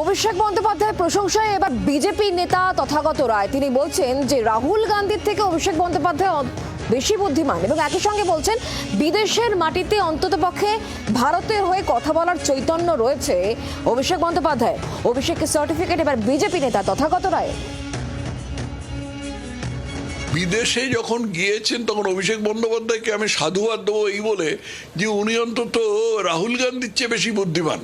অভিষেক বন্দ্যোপাধ্যায়ের প্রশংসায় এবার বিজেপি নেতা তথাগত রায়। তিনি বলছেন যে রাহুল গান্ধীর থেকে অভিষেক বন্দ্যোপাধ্যায় বেশি বুদ্ধিমান এবং একই সঙ্গে বলছেন, বিদেশের মাটিতে অন্ততপক্ষে ভারতের হয়ে কথা বলার চৈতন্য রয়েছে অভিষেক বন্দ্যোপাধ্যায়। অভিষেকের সার্টিফিকেট এবার বিজেপি নেতা তথাগত রায়। বিদেশে যখন গিয়েছেন, তখন অভিষেক বন্দ্যোপাধ্যায়কে আমি সাধুবাদ দেবো এই বলে যে উনি অন্তত রাহুল গান্ধীর চেয়ে বেশি বুদ্ধিমান।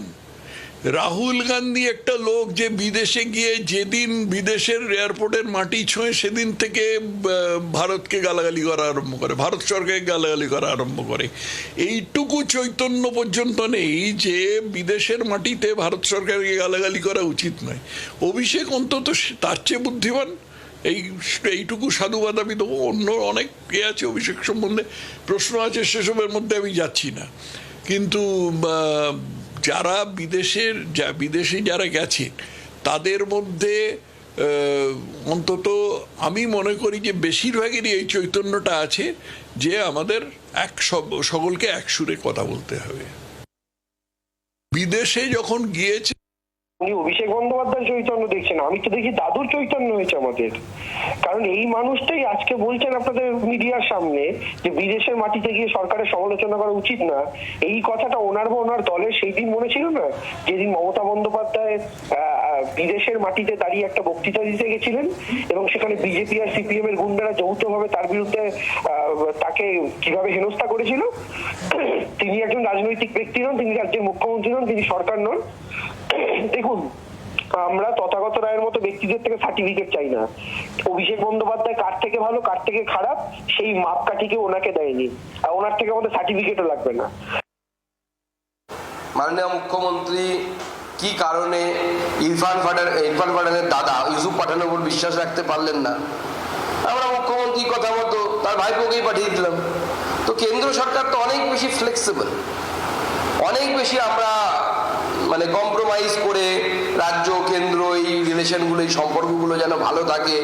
রাহুল গান্ধী একটা লোক যে বিদেশে গিয়ে যেদিন বিদেশের এয়ারপোর্টের মাটি ছোঁয়ে সেদিন থেকে ভারতকে গালাগালি করা আরম্ভ করে, ভারত সরকারকে গালাগালি করা আরম্ভ করে। এইটুকু চৈতন্য পর্যন্ত নেই যে বিদেশের মাটিতে ভারত সরকারকে গালাগালি করা উচিত নয়। অভিষেক অন্তত তার চেয়ে বুদ্ধিমান। এই, এইটুকু সাধুবাদ আমি দেবো। অন্য অনেক এ আছে অভিষেক সম্বন্ধে, প্রশ্ন আছে সেসবের মধ্যে আমি যাচ্ছি না। কিন্তু যারা বিদেশের যা, বিদেশে যারা গেছে, তাদের মধ্যে অন্তত আমি মনে করি যে বেশিরভাগেরই এই চৈতন্যটা আছে যে আমাদের এক সব, সকলকে একসুরে কথা বলতে হবে। বিদেশে যখন গিয়েছে উনি অভিষেক বন্দ্যোপাধ্যায় চৈতন্য দেখছেন, আমি তো দেখি দাদুর চৈতন্য হয়েছে আমাদের। কারণ এই মানুষটাই আজকে বলছেন আপনাদের মিডিয়ার সামনে যে বিদেশের মাটিতে গিয়ে সরকারের সমালোচনা করা উচিত না। এই কথাটা ওনার বা ওনার দলের সেই দিন মনে ছিল না? যেদিন মমতা বন্দ্যোপাধ্যায় বিদেশের মাটিতে দাঁড়িয়ে একটা বক্তৃতা দিতে গেছিলেন এবং সেখানে বিজেপি আর সিপিএম এর গুন্ডারা যৌথভাবে তার বিরুদ্ধে তাকে কীভাবে হেনস্থা করেছিল, তিনি একজন রাজনৈতিক ব্যক্তি নন, তিনি রাজ্যের মুখ্যমন্ত্রী নন, তিনি সরকার নন। দেখুন, আমরা তথাগত রায়ের মতো ব্যক্তিদের থেকে সার্টিফিকেট চাই না। অভিষেক বন্দ্যোপাধ্যায় কার থেকে ভালো, কার থেকে খারাপ, সেই মাপকাঠিকে ওনাকে দেয়নি। আর ওনার থেকে আমাদের সার্টিফিকেটও লাগবে না। মাননীয় মুখ্যমন্ত্রী কি কারণে ইরফান পাঠান ইরফান পাঠানের দাদা ইউসুফ পাঠানের উপর বিশ্বাস রাখতে পারলেন না? আমরা মুখ্যমন্ত্রী কথা মতো তার ভাইপোকেই পাঠিয়ে দিলাম। তো কেন্দ্র সরকার তো অনেক বেশি ফ্লেক্সিবল অনেক বেশি আমরা মানে কম্প্রোমাইজ করে রাজ্য, কেন্দ্র, এই রিলেশনগুলো এই সম্পর্কগুলো যেন ভালো থাকে,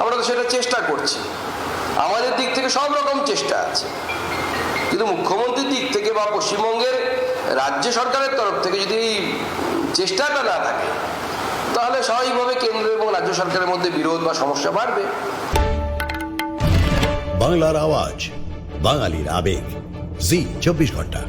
আমরা তো সেটা চেষ্টা করছি। আমাদের দিক থেকে সব রকম চেষ্টা আছে। কিন্তু মুখ্যমন্ত্রীর দিক থেকে বা পশ্চিমবঙ্গের রাজ্য সরকারের তরফ থেকে যদি চেষ্টাটা না থাকে, তাহলে স্বাভাবিকভাবে কেন্দ্র এবং রাজ্য সরকারের মধ্যে বিরোধ বা সমস্যা বাড়বে। বাংলার আওয়াজ, বাঙালির আবেগ, জি, চব্বিশ ঘণ্টা।